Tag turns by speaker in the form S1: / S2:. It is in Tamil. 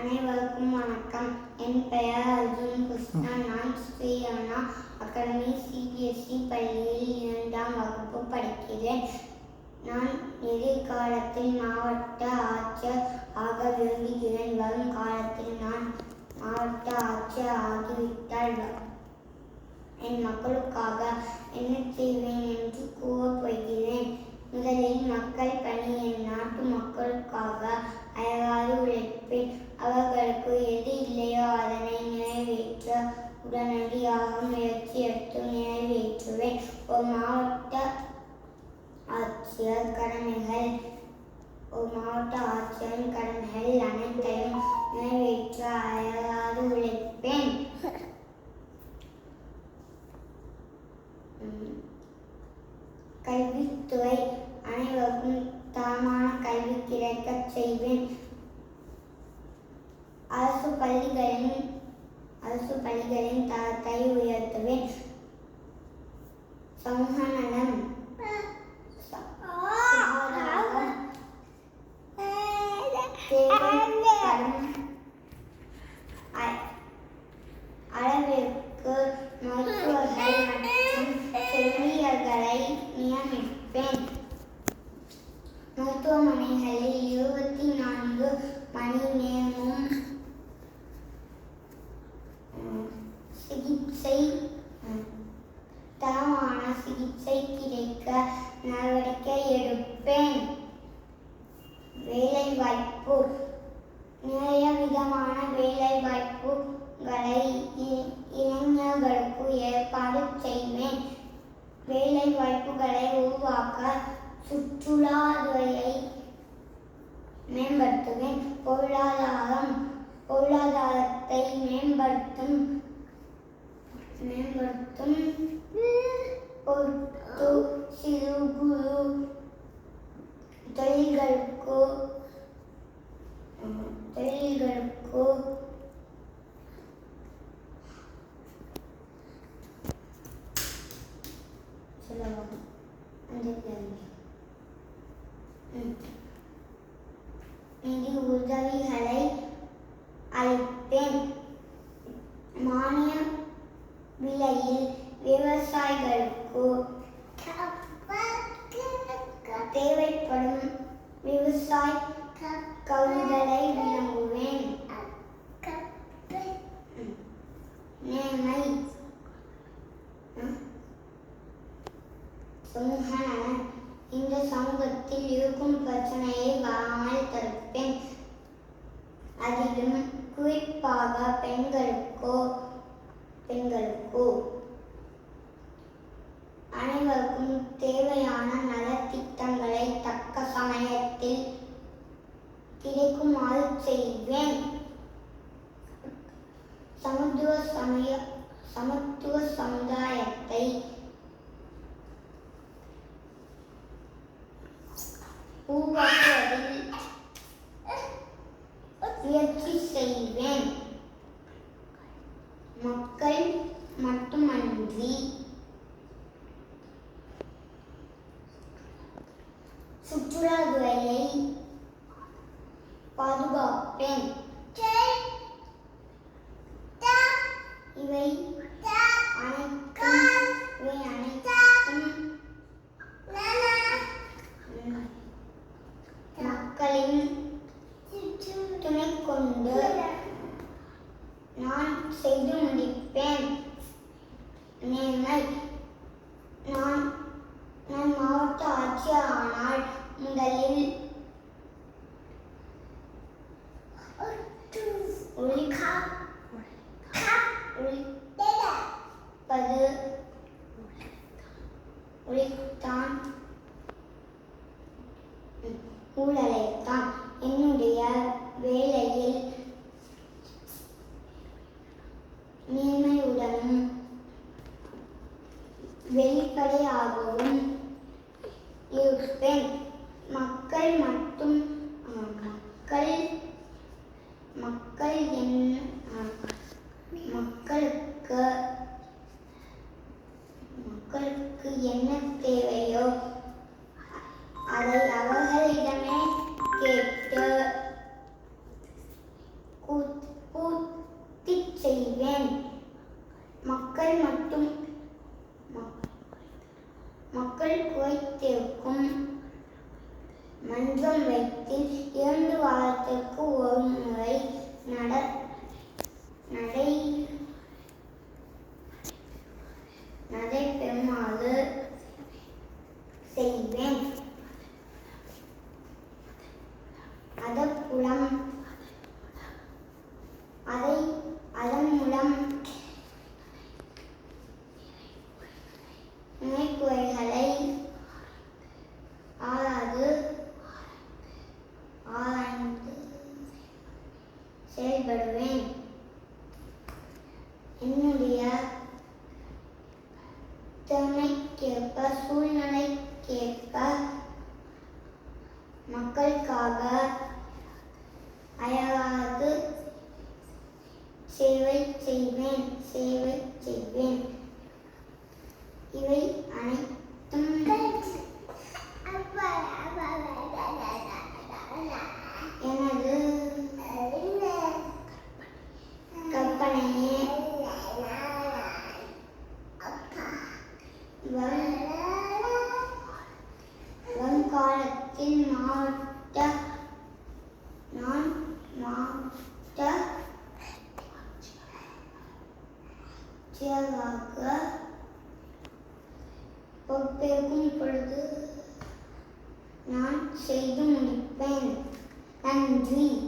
S1: அனைவருக்கும் வணக்கம். என் பெயர் அர்ஜுன் கிருஷ்ணா நான் ஸ்ரீயானா அகாடமி சிபிஎஸ்சி பள்ளியில் இரண்டாம் வகுப்பு படிக்கிறேன். நான் எதிர்காலத்தில் மாவட்ட ஆட்சியர் ஆக விரும்புகிறேன். வரும் காலத்தில் நான் மாவட்ட ஆட்சியர் ஆகிவிட்டால் என் மக்களுக்காக என்ன செய்வேன் என்று கூறப்போகிறேன் மாவட்ட ஆட்சியர் கடமைகள் ஒரு மாவட்ட ஆட்சியரின் கடமைகள் அனைத்தையும் நிறைவேற்ற அயராது உழைப்பேன். கல்வித்துறை அனைவருக்கும் தரமான கல்வி கிடைக்கச் செய்வேன். அரசு பள்ளிகளின் அரசு பள்ளிகளின் தரத்தை உயர்த்துவேன். சமூக வாய்ப்பு நிறைய விதமான வேலை வாய்ப்புகளை இளைஞர்களுக்கு ஏற்பாடு செய்வேன். வேலை வாய்ப்புகளை உருவாக்க சுற்றுலாத்துறையை மேம்படுத்துவேன். பொருளாதாரம் பொருளாதாரத்தை மேம்படுத்தும் மேம்படுத்தும். நிதி உதவிகளை அளிப்பேன் மானிய விலையில் விவசாயிகளுக்கு தேவைப்படும் விவசாய கவிதைகளை அதிலும் குறிப்பாக பெண்களுக்கோ பெண்களுக்கோ அனைவருக்கும் தேவையான நலத்திட்டங்களை தக்க சமயத்தில் கிடைக்குமாறு செய்வேன். சமத்துவ சமய சமத்துவ சமுதாயத்தை உருவாக்குவதில் சுற்றுலாத்துறையை பாதுகாப்பேன். இவை அனைத்தும் இவை அனைத்தும் ம், மக்களின் துணை கொண்டு நான் செய்து முடிப்பேன். நீங்கள் நான் நான் மாவட்ட ஆட்சியர் ஆனால் முதலில் உழைப்பது உழைத்தான் மக்கள் குறைத்திருக்கும் மஞ்சம் வைத்து இரண்டு வாரத்திற்கு ஒரு முறை நட நடை நடை செயல்படுவேன் என்னுடைய திறமைக்கேற்ப சூழ்நிலைக்கேற்ப மக்களுக்காக அயராது சேவை செய்வேன் சேவை செய்வேன். இவை அனைத்து எனது கற்பனையே வரும் வருங்காலத்தில் மாவட்ட நான் மாவட்ட செயலாக பொறுப்பேற்கும் பொழுது நான் செய்து முடிப்பேன். நன்றி.